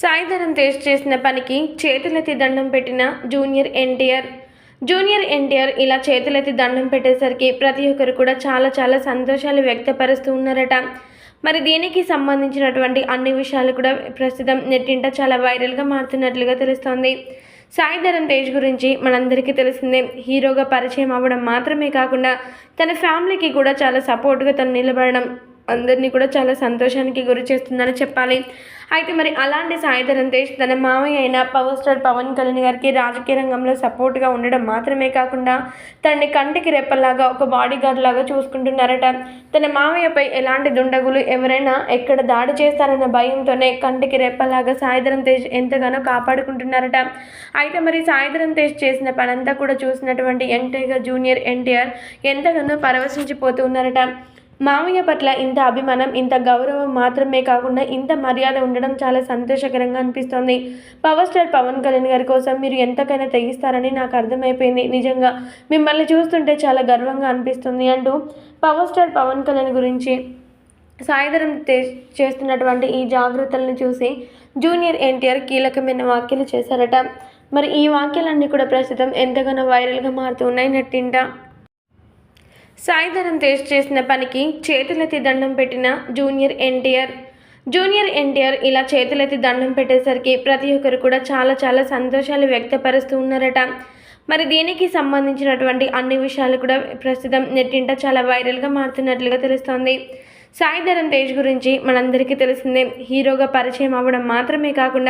సాయిధరం తేజ్ చేసిన పనికి చేతులెత్తి దండం పెట్టిన జూనియర్ ఎన్టీఆర్. జూనియర్ ఎన్టీఆర్ ఇలా చేతులెత్తి దండం పెట్టేసరికి ప్రతి ఒక్కరు కూడా చాలా చాలా సంతోషాలు వ్యక్తపరుస్తూ ఉన్నారట. మరి దీనికి సంబంధించినటువంటి అన్ని విషయాలు కూడా ప్రస్తుతం నెట్టింట చాలా వైరల్గా మారుతున్నట్లుగా తెలుస్తోంది. సాయిధరం తేజ్ గురించి మనందరికీ తెలిసిందే. హీరోగా పరిచయం అవ్వడం మాత్రమే కాకుండా తన ఫ్యామిలీకి కూడా చాలా సపోర్ట్గా తను నిలబడడం. అందరినీ కూడా చాలా సంతోషానికి గురి చేస్తుందని చెప్పాలి. అయితే మరి అలాంటి సాయిధరం తేజ్ తన మామయ్య అయిన పవర్ స్టార్ పవన్ కళ్యాణ్ గారికి రాజకీయ రంగంలో సపోర్ట్గా ఉండడం మాత్రమే కాకుండా తనని కంటికి రెప్పలాగా ఒక బాడీ గార్డ్ లాగా చూసుకుంటున్నారట. తన మామయ్యపై ఎలాంటి దుండగులు ఎవరైనా ఎక్కడ దాడి చేస్తారన్న భయంతోనే కంటికి రెప్పలాగా సాయిధరం తేజ్ ఎంతగానో కాపాడుకుంటున్నారట. అయితే మరి సాయిధరం తేజ్ చేసిన పనంతా కూడా చూసినటువంటి యంగ్ టైగర్ జూనియర్ ఎన్టీఆర్ ఎంతగానో పరవశించిపోతూ ఉన్నారట. మామయ్య పట్ల ఇంత అభిమానం ఇంత గౌరవం మాత్రమే కాకుండా ఇంత మర్యాద ఉండడం చాలా సంతోషకరంగా అనిపిస్తోంది. పవర్ స్టార్ పవన్ కళ్యాణ్ గారి కోసం మీరు ఎంతకైనా తెగిస్తారని నాకు అర్థమైపోయింది. నిజంగా మిమ్మల్ని చూస్తుంటే చాలా గర్వంగా అనిపిస్తుంది. అంటూ పవర్ స్టార్ పవన్ కళ్యాణ్ గురించి సాయంత్రం చేస్తున్నటువంటి ఈ జాగ్రత్తలను చూసి జూనియర్ ఎన్టీఆర్ కీలకమైన వ్యాఖ్యలు చేశారట. మరి ఈ వ్యాఖ్యలన్నీ కూడా ప్రస్తుతం ఎంతగానో వైరల్గా మారుతూ ఉన్నాయి. నెట్టింట సాయిధరం తేజ్ చేసిన పనికి చేతులెత్తి దండం పెట్టిన జూనియర్ ఎన్టీఆర్. జూనియర్ ఎన్టీఆర్ ఇలా చేతులెత్తి దండం పెట్టేసరికి ప్రతి ఒక్కరు కూడా చాలా చాలా సంతోషాలు వ్యక్తపరుస్తూ ఉన్నారట. మరి దీనికి సంబంధించినటువంటి అన్ని విషయాలు కూడా ప్రస్తుతం నెట్టింట చాలా వైరల్గా మారుతున్నట్లుగా తెలుస్తోంది. సాయిధరం తేజ్ గురించి మనందరికీ తెలిసిందే హీరోగా పరిచయం అవ్వడం మాత్రమే కాకుండా